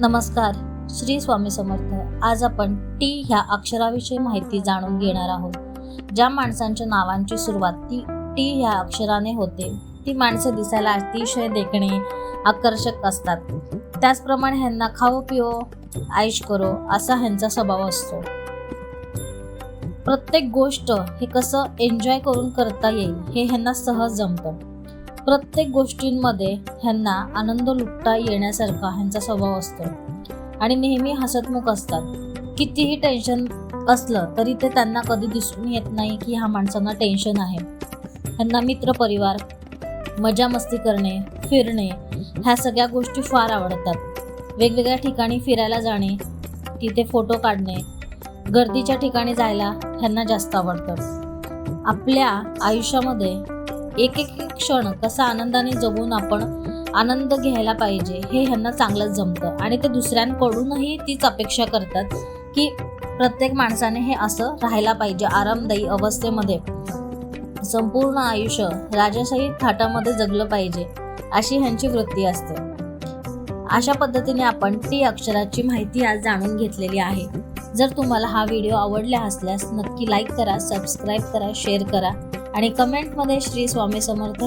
नमस्कार श्री स्वामी समर्थ. आज आपण टी ह्या अक्षराविषयी माहिती जाणून घेणार आहोत. ज्या माणसांच्या नावांची सुरुवात ती टी ह्या अक्षराने होते. ती माणसं दिसायला अतिशय देखणे आकर्षक असतात. त्याचप्रमाणे ह्यांना खाओ पिओ आयुष करो असा ह्यांचा स्वभाव असतो. प्रत्येक गोष्ट हे कसं एन्जॉय करून करता येईल हे ह्यांना सहज जमतं. प्रत्येक गोष्टींमध्ये ह्यांना आनंद लुटता येण्यासारखा ह्यांचा स्वभाव असतो. आणि नेहमी हसतमुख असतात. कितीही टेन्शन असलं तरी ते त्यांना कधी दिसून येत नाही की ह्या माणसांना टेन्शन आहे. ह्यांना मित्रपरिवार मजा मस्ती करणे फिरणे ह्या सगळ्या गोष्टी फार आवडतात. वेगवेगळ्या ठिकाणी फिरायला जाणे तिथे फोटो काढणे गर्दीच्या ठिकाणी जायला ह्यांना जास्त आवडतं. आपल्या आयुष्यामध्ये एक एक क्षण कसा आनंदाने जगून आपण आनंद घ्यायला पाहिजे हे ह्यांना चांगलंच जमतं. आणि ते दुसऱ्यांकडूनही तीच अपेक्षा करतात की प्रत्येक माणसाने हे असं राहायला पाहिजे आरामदायी अवस्थेमध्ये. संपूर्ण आयुष्य राजाशाही थाटामध्ये जगलं पाहिजे अशी ह्यांची वृत्ती असते. अशा पद्धतीने आपण टी अक्षराची माहिती आज जाणून घेतलेली आहे. जर तुम्हाला हा व्हिडिओ आवडला असल्यास नक्की लाईक करा सबस्क्राईब करा शेअर करा आणि कमेंटमध्ये श्री स्वामी समर्थ